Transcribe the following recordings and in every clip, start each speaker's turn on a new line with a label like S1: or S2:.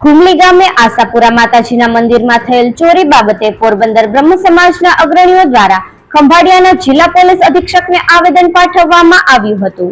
S1: ઘુમલી ગામે આશાપુરા માતાજીના મંદિરમાં થયેલ ચોરી બાબતે પોરબંદર બ્રહ્મ સમાજના અગ્રણીઓ દ્વારા ખંભાળિયાના જિલ્લા પોલીસ અધિક્ષકને આવેદન પાઠવવામાં આવ્યું હતું.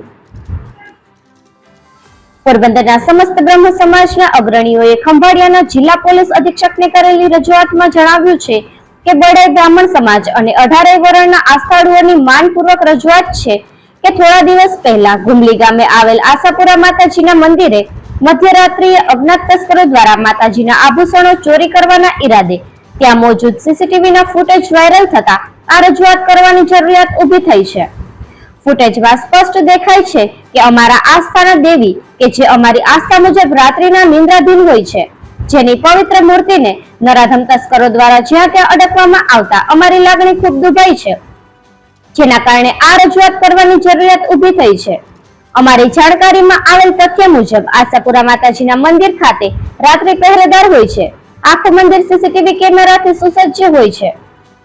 S1: પોરબંદરના સમસ્ત બ્રહ્મ સમાજના અગ્રણીઓએ ખંભાળિયાના જિલ્લા પોલીસ અધિક્ષકને કરેલી રજૂઆતમાં જણાવ્યું છે કે બળે બ્રાહ્મણ સમાજ અને અઢારે વર્ણના આસ્થાળુઓની માનપૂર્વક રજૂઆત છે કે થોડા દિવસ પહેલા ગુમલી ગામે આવેલ આશાપુરા માતાજીના મંદિરે મધ્યરાત્રિએ અજ્ઞાત તસ્કરો દ્વારા માતાજીના આભૂષણો ચોરી કરવાના ઈરાદે. ત્યાં મોજૂદ સીસીટીવીના ફૂટેજ વાયરલ થતા આ રજૂઆત કરવાની જરૂરિયાત ઊભી થઈ છે. ફૂટેજમાં સ્પષ્ટ દેખાય છે કે અમારા આસ્થાના દેવી કે જે અમારી આસ્થા મુજબ રાત્રિના નિંદ્રાધીન હોય છે, જેની પવિત્ર મૂર્તિને નરાધમ તસ્કરો દ્વારા જ્યાં ત્યાં અડકવામાં આવતા અમારી લાગણી ખૂબ દુભાઈ છે, જેના કારણે આ રજૂઆત કરવાની જરૂરિયાત ઊભી થઈ છે. અમારી જાણકારીમાં આવેલ તથ્ય મુજબ આશાપુરા માતાજીના મંદિર ખાતે રાત્રિ પહેરેદાર હોય છે. આખું મંદિર સીસીટીવી કેમેરાથી સુસજ્જ હોય છે.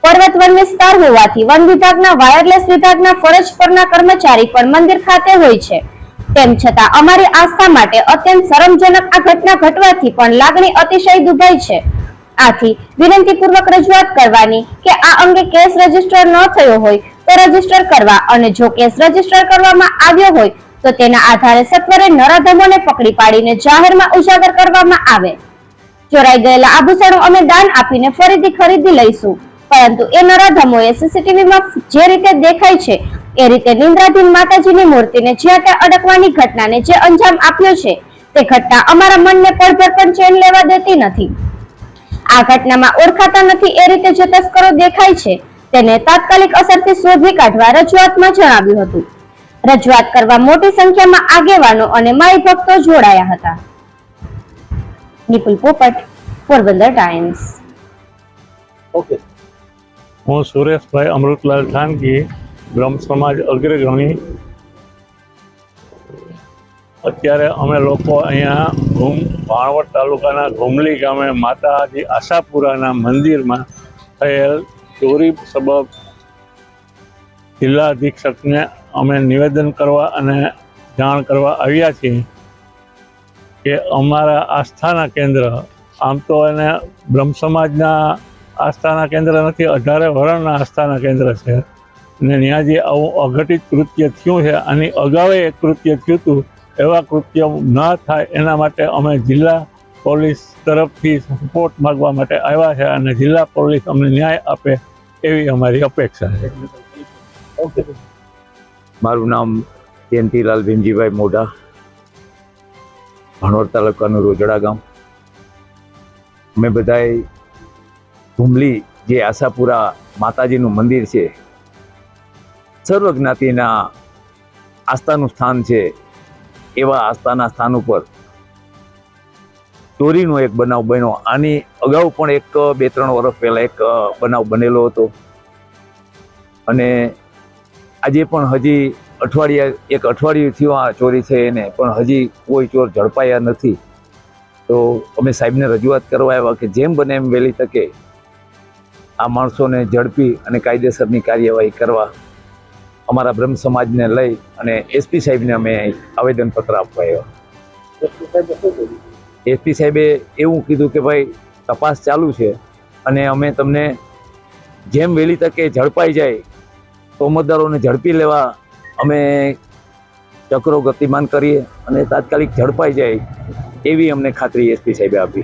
S1: પર્વત વન વિસ્તાર હોવાથી વન વિભાગના વાયરલેસ વિભાગના ફરજ પરના કર્મચારી પણ મંદિર ખાતે હોય છે. તેમ છતાં અમારી આસ્થા માટે અત્યંત શરમજનક આ ઘટના ઘટવાથી પણ લાગણી અતિશય દુભાઈ છે. આથી વિનંતીપૂર્વક રજૂઆત કરવાની કે આ અંગે કેસ રજિસ્ટર ન થયો હોય તો રજિસ્ટર કરવા અને જો કેસ રજિસ્ટર કરવામાં આવ્યો હોય તો તેના આધારે સત્વરે નરાધમોને પકડી પાડીને જાહેરમાં ઉજાગર કરવામાં આવે. ચોરાઈ ગયેલા આભૂષણો અમે દાન આપીને ફરીથી ખરીદી લઈશું. પરંતુ એ નરાધમોએ સીસીટીવીમાં જે રીતે દેખાય છે, એ રીતે નિંદ્રાધીન માતાજીની મૂર્તિને જ્યાં ત્યાં અડકવાની ઘટનાને જે અંજામ આપ્યો છે, તે ઘટના અમારા મનને પળભર પણ ચેન લેવા દેતી નથી. આ ઘટનામાં ઓળખાતા નથી એ રીતે જે તસ્કરો દેખાય છે, તેને તાત્કાલિક અસરથી શોધી કાઢવા રજૂઆતમાં જણાવ્યું હતું. રજૂઆત કરવા મોટી સંખ્યામાં આગેવાનો અને માઈ ભક્તો જોડાયા હતા. નિપુલ પોપટ પોરબંદર ટાઈમ્સ.
S2: ઓકે
S3: હું સુરેશભાઈ અમૃતલાલ ઠાનગી બ્રહ્મ સમાજ અગ્રગણી. અત્યારે અમે લોકો અહીંયા ઘૂમ ભાણવડ તાલુકાના ઘુમલી ગામે માતાજી આશાપુરાના મંદિરમાં થયેલ ચોરી સબબ જિલ્લા અધિક્ષકને અમે નિવેદન કરવા અને જાણ કરવા આવ્યા છીએ કે અમારા આસ્થાના કેન્દ્ર, આમ તો એને બ્રહ્મ સમાજના આસ્થાના કેન્દ્ર નથી, અઢારે વરણના આસ્થાના કેન્દ્ર છે. અને ત્યાં જે આવું અઘટિત કૃત્ય થયું છે, આની અગાઉ એક કૃત્ય થયું હતું, એવા કૃત્ય ન થાય એના માટે અમે જિલ્લા પોલીસ તરફથી સપોર્ટ માગવા માટે આવ્યા છે અને જિલ્લા પોલીસ અમને ન્યાય આપે એવી અમારી અપેક્ષા છે.
S2: ઓકે
S4: મારું નામ જયંતિલાલ ભીમજીભાઈ મોઢા, ભણોર તાલુકાનું રોજડા ગામ. અમે બધાએ ધુમલી જે આશાપુરા માતાજીનું મંદિર છે સર્વ જ્ઞાતિના આસ્થાનું સ્થાન છે, એવા આસ્થાના સ્થાન ઉપર ચોરીનો એક બનાવ બન્યો. આની અગાઉ પણ એક બે ત્રણ વર્ષ પહેલાં એક બનાવ બનેલો હતો. અને આજે પણ હજી અઠવાડિયા, એક અઠવાડિયું થયું આ ચોરી થઈ એને, પણ હજી કોઈ ચોર ઝડપાયા નથી. તો અમે સાહેબને રજૂઆત કરવા આવ્યા કે જેમ બને એમ વહેલી તકે આ માણસોને ઝડપી અને કાયદેસરની કાર્યવાહી કરવા અમારા બ્રહ્મ સમાજને લઈ અને એસપી સાહેબને અમે આવેદનપત્ર આપવા આવ્યા. એસપી સાહેબે એવું કીધું કે ભાઈ, તપાસ ચાલુ છે અને અમે તમને જેમ વહેલી તકે ઝડપાઈ જાય તોમતદારોને ઝડપી લેવા અમે ચક્રો ગતિમાન કરીએ અને તાત્કાલિક ઝડપાઈ જાય એવી અમને ખાતરી એસપી સાહેબે આપી.